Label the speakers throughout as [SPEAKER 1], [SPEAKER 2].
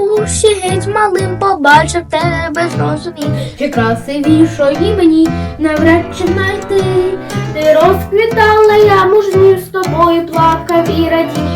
[SPEAKER 1] площі геть малим побачив тебе, зрозумів,
[SPEAKER 2] Ще красивішої мені навряд чи знайти. Ти розквітала, я мужнів з тобою плакав і радів.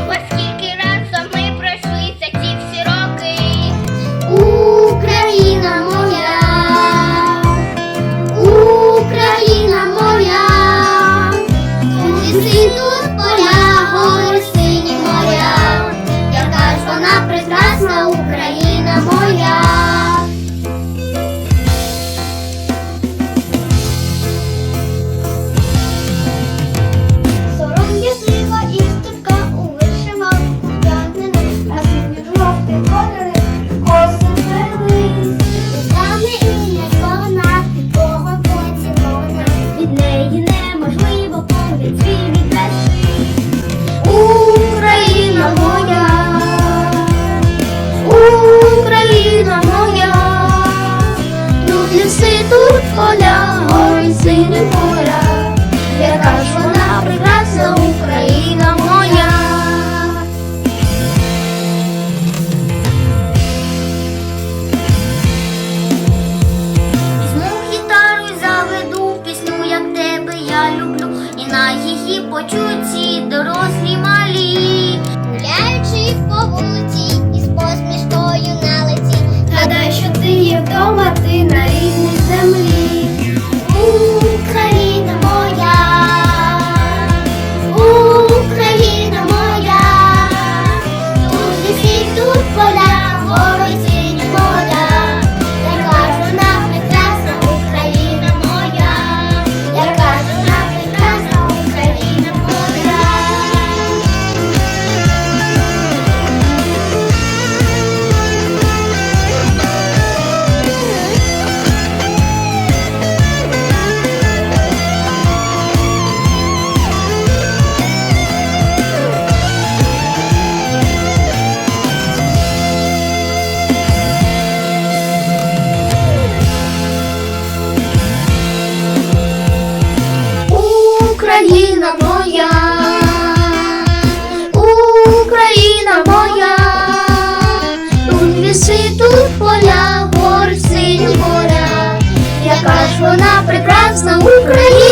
[SPEAKER 1] ліси тут поля, гори сині поля, яка ж вона прекрасна Україна. Україна моя, Україна моя, тут ліси, тут поля, гори, сині моря, яка ж вона прекрасна Україна.